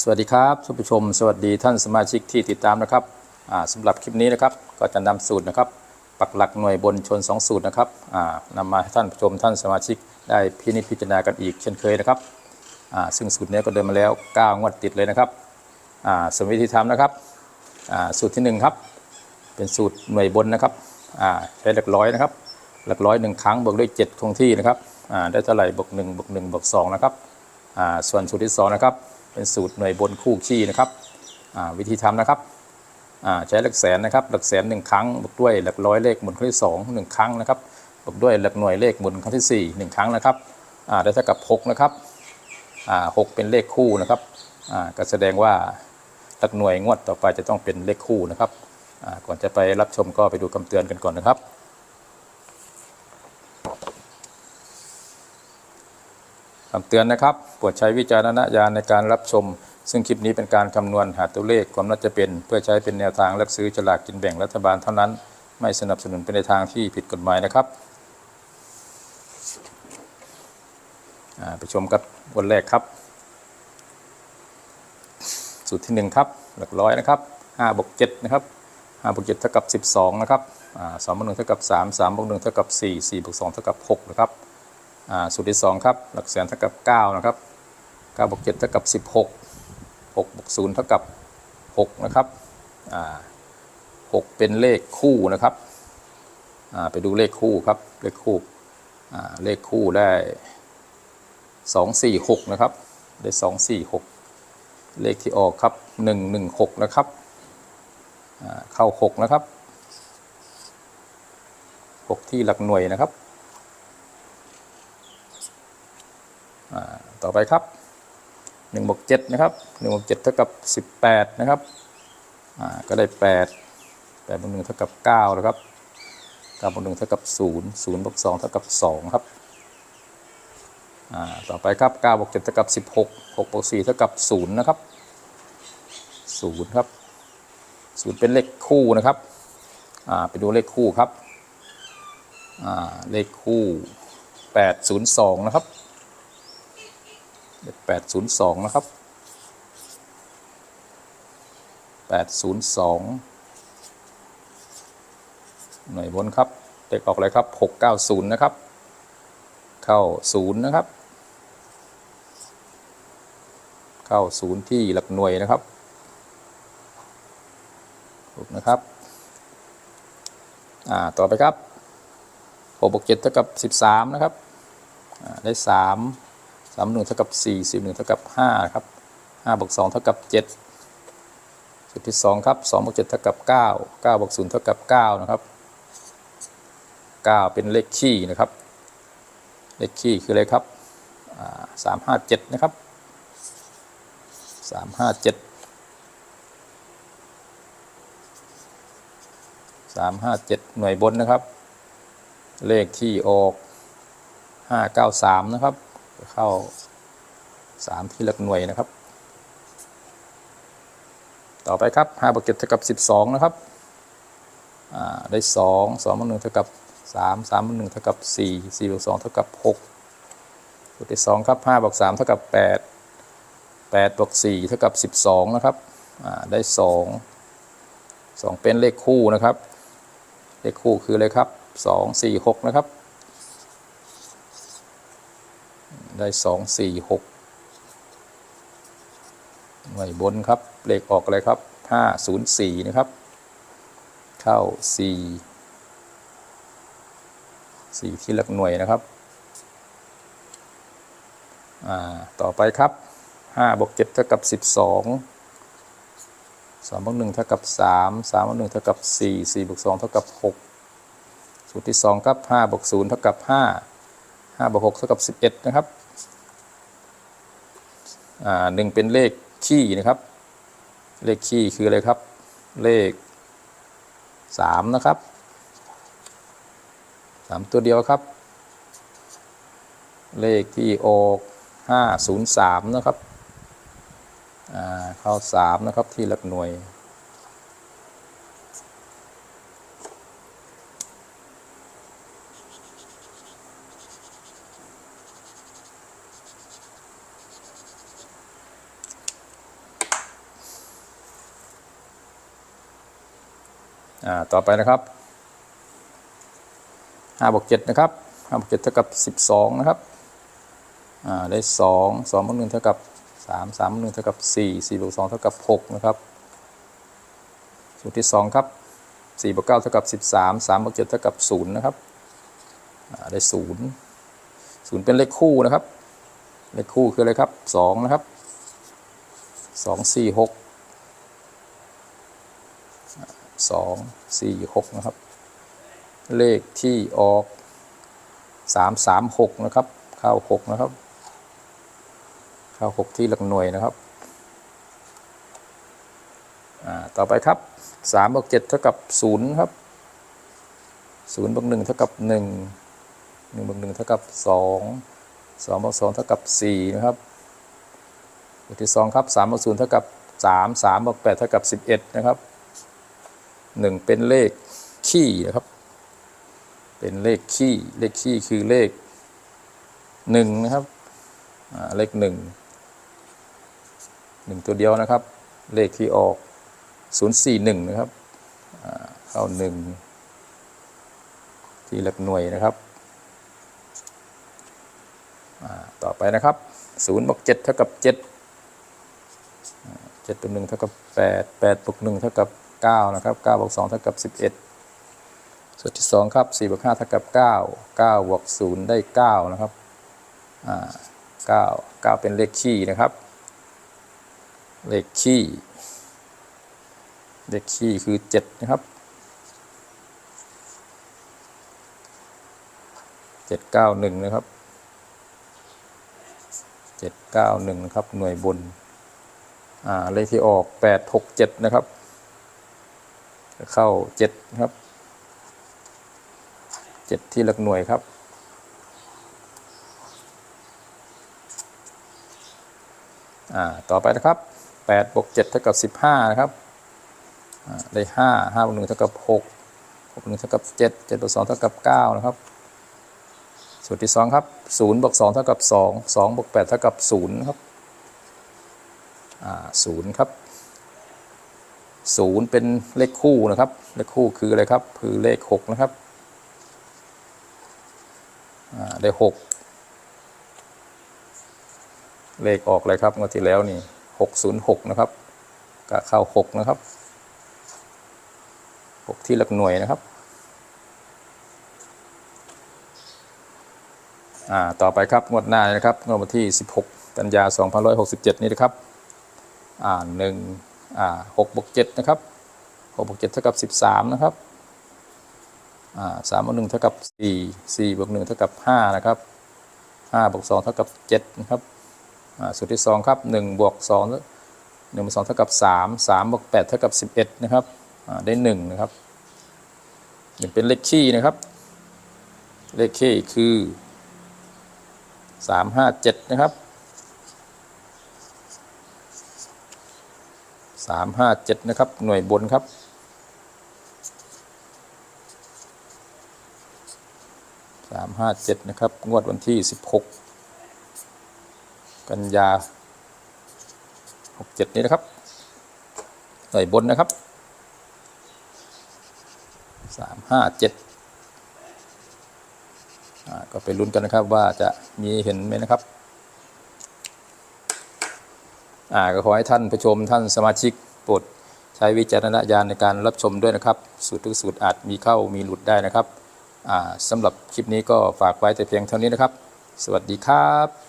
สวัสดีครับท่านผู้ชม สวัสดีท่านสมาชิกที่ติดตามนะครับอ่าสำหรับคลิปนี้นะครับก็จะนำสูตรนะครับ ปักหลักหน่วยบนชน 2 สูตรนะครับอ่านำมาให้ท่านผู้ชมท่านสมาชิกได้พินิจพิจารณากันอีกเช่นเคยนะครับซึ่งสูตรนี้ก็เดินมาแล้ว 9 งวดติดเลยนะครับสมวิธีทำนะครับสูตรที่ 1 ครับ เป็นสูตรหน่วยบนนะครับใช้หลักร้อยนะครับ หลักร้อยหนึ่งครั้งบวกด้วย 7 คงที่นะครับได้เท่าไหร่บวก1บวก1บวก2นะครับส่วนสูตรที่2นะครับ เป็นสูตรหน่วยบนคู่ขี้นะครับวิธีทำนะครับใช้หลักแสนนะครับ หลักแสนหนึ่งครั้งบวกด้วยหลักร้อยเลขหมุนครั้งที่สองหนึ่งครั้งนะครับบวกด้วยหลักหน่วยเลขหมุนครั้งที่สี่หนึ่งครั้งนะครับได้เท่ากับหกนะครับหกเป็นเลขคู่นะครับอ่าก็แสดงว่าหลักหน่วยงวดต่อไปจะต้องเป็นเลขคู่นะครับก่อนจะไปรับชมก็ไปดูคำเตือนกันก่อนนะครับ คำเตือนนะครับโปรดใช้วิจารณญาณในการรับชม ซึ่งคลิปนี้เป็นการคำนวณหาตัวเลขความน่าจะเป็น เพื่อใช้เป็นแนวทางเลือกซื้อฉลากกินแบ่งรัฐบาลเท่านั้น ไม่สนับสนุนเป็นในทางที่ผิดกฎหมายนะครับไปชมกับวันแรกครับ สูตรที่หนึ่งครับ หลักร้อยนะครับห้าบวกเจ็ดนะครับห้าบวกเจ็ดเท่ากับสิบสองนะครับอ่าสองบวกหนึ่งเท่ากับสามสามบวกหนึ่งเท่ากับสี่สี่บวกสองเท่ากับหกนะครับ สูตรที่ 2 ครับ หลักแสนเท่ากับ 9 นะครับ9บวก7เท่ากับ 16 6บวก0เท่ากับ 6 นะครับอ่า6เป็นเลขคู่นะครับไปดูเลขคู่ครับ เลขคู่เลขคู่ได้ 2 4 6 นะครับ ได้ 2 4 6 เลขที่ออกครับ 1 1 6 นะครับเข้า 6 นะครับ 6 ที่หลักหน่วยนะครับ อ่า ต่อไปครับ1บวก7นะครับ1บวก7เท่ากับ 18 นะครับก็ได้ 8 8บวก1เท่ากับ9นะครับ9บวก1เท่ากับ 0 0บวก2เท่ากับ 2 ครับต่อไปครับ9บวก7เท่ากับ 16 6บวก4เท่ากับ 0 นะครับ 0 ครับ 0 เป็นเลขคู่นะครับไปดูเลขคู่ครับเลขคู่ 802 นะครับ แปดศูนย์สองนะครับแปดศูนย์สองหน่วยบนครับเด็กออกเลยครับหกเก้าศูนย์นะครับ เข้าศูนย์นะครับ เข้าศูนย์ที่หลักหน่วยนะครับถูกนะครับ อ่า ต่อไปครับหกบวกเจ็ดเท่ากับสิบสามนะครับ ได้สาม สามหนึ่งเท่ากับสี่สี่หนึ่งเท่ากับห้าครับห้าบวกสองเท่ากับเจ็ดสูตรที่สองครับสองบวกเจ็ดเท่ากับเก้าเก้าบวกศูนย์เท่ากับเก้านะครับเก้าเป็นเลขขี้นะครับ เลขขี้คืออะไรครับสามห้าเจ็ดนะครับสามห้าเจ็ดสามห้าเจ็ดหน่วยบนนะครับ เลขที่ออกห้าเก้าสามนะครับ เข้า3ที่หลักหน่วยนะครับ ต่อไปครับ5บวก7เท่ากับ12นะครับได้2 2บวก1เท่ากับ3 3บวก1เท่ากับ4 4บวก2เท่ากับ6สูตรที่2ครับ5บวก3เท่ากับ8 8บวก4เท่ากับ12นะครับได้2 2เป็นเลขคู่นะครับ เลขคู่คืออะไรครับ2 4 6นะครับ ได้สองสี่หกหน่วยบนครับ เลขออกอะไรครับห้าศูนย์สี่นะครับ เข้าสี่สี่ที่หลักหน่วยนะครับ ต่อไปครับห้าบวกเจ็ดเท่ากับสิบสองสองบวกหนึ่งเท่ากับสามสามบวกหนึ่งเท่ากับสี่สี่บวกสองเท่ากับหกสูตรที่สองครับห้าบวกศูนย์เท่ากับห้าห้าบวกหกเท่ากับสิบเอ็ดนะครับ หนึ่งเป็นเลขขี้นะครับ เลขขี้คืออะไรครับ เลขสามนะครับสามตัวเดียวครับ เลขที่ออกห้าศูนย์สามนะครับเข้าสามนะครับที่หลักหน่วย ต่อไปนะครับห้าบวกเจ็ดนะครับห้าบวกเจ็ดเท่ากับสิบสองนะครับอ่าได้สองสองบวกหนึ่งเท่ากับสามสามบวกหนึ่งเท่ากับสี่สี่บวกสองเท่ากับหกนะครับ สูตรที่สองครับสี่บวกเก้าเท่ากับสิบสามสามบวกเจ็ดเท่ากับศูนย์นะครับอ่าได้ศูนย์ศูนย์เป็นเลขคู่นะครับ เลขคู่คืออะไรครับสองนะครับสอง สองสี่หกนะครับ เลขที่ออกสามสามหกนะครับ เข้าหกนะครับ เข้าหกที่หลักหน่วยนะครับต่อไปครับสามบวกเจ็ดเท่ากับศูนย์ครับศูนย์บวกหนึ่งเท่ากับหนึ่งหนึ่งบวกหนึ่งเท่ากับสองสองบวกสองเท่ากับสี่นะครับบทที่สองครับสามบวกศูนย์เท่ากับสามสามบวกแปดเท่ากับสิบเอ็ดนะครับ หนึ่งเป็นเลขขี้นะครับ เป็นเลขขี้เลขขี้คือเลขหนึ่งนะครับเลขหนึ่งหนึ่งตัวเดียวนะครับ เลขที่ออกศูนย์สี่หนึ่งนะครับเข้าหนึ่งที่หลักหน่วยนะครับต่อไปนะครับศูนย์บวกเจ็ดเท่ากับเจ็ดเจ็ดบวกหนึ่งเท่ากับแปดแปดบวกหนึ่งเท่ากับ เก้านะครับเก้าบวกสองเท่ากับสิบเอ็ดส่วนที่สองครับ4บวก5เท่ากับ 9 9บวก0ได้ 9 นะครับอ่า9 9 เป็นเลขคี่นะครับ เลขคี่เลขคี่คือ 7 นะครับ 791 นะครับ 791 นะครับ หน่วยบนอ่าเลขที่ออก 867 นะครับ เข้า7นะครับเจ็ดที่หลักหน่วยครับ อ่า ต่อไปนะครับแปดบวกเจ็ดเท่ากับสิบห้านะครับ ได้ห้าห้าบวกหนึ่งเท่ากับหกหกหนึ่งเท่ากับเจ็ดเจ็ดบวกสองเท่ากับเก้านะครับสูตรที่สองครับศูนย์บวกสองเท่ากับสองสองบวกแปดเท่ากับศูนย์ครับ อ่าศูนย์ครับ ศูนย์เป็นเลขคู่นะครับ เลขคู่คืออะไรครับ คือเลขหกนะครับได้หกเลขออกเลยครับงวดที่แล้วนี่หกศูนย์หกนะครับก็เข้าหกนะครับหกที่หลักหน่วยนะครับต่อไปครับงวดหน้านะครับงวดวันที่ 16 กันยา 2567 นี้นะครับ อ่าหนึ่ง อ่าหกบวกเจ็ดนะครับหกบวกเจ็ดเท่ากับ13นะครับอ่าสามบวกหนึ่งเท่ากับสี่สี่บวกหนึ่งเท่ากับห้านะครับห้าบวกสองเท่ากับเจ็ดนะครับอ่าสูตรที่สองครับหนึ่งบวกสองหนึ่งบวกสองเท่ากับสามสามบวกแปดเท่ากับสิบเอ็ดนะครับอ่าได้หนึ่งนะครับหนึ่งเป็นเลขคี่นะครับเลขคี่คือสามห้าเจ็ดนะครับ สามห้าเจ็ดนะครับ หน่วยบนครับ สามห้าเจ็ดนะครับ งวดวันที่สิบหกกันยาหกเจ็ดนี้นะครับ หน่วยบนนะครับ สามห้าเจ็ดก็ไปลุ้นกันนะครับว่าจะมีเห็นไหมนะครับ ก็ขอให้ท่านผู้ชมท่านสมาชิกโปรดใช้วิจารณญาณในการรับชมด้วยนะครับ สูตรทุกสูตรอาจมีเข้ามีหลุดได้นะครับสำหรับคลิปนี้ก็ฝากไว้แต่เพียงเท่านี้นะครับ สวัสดีครับ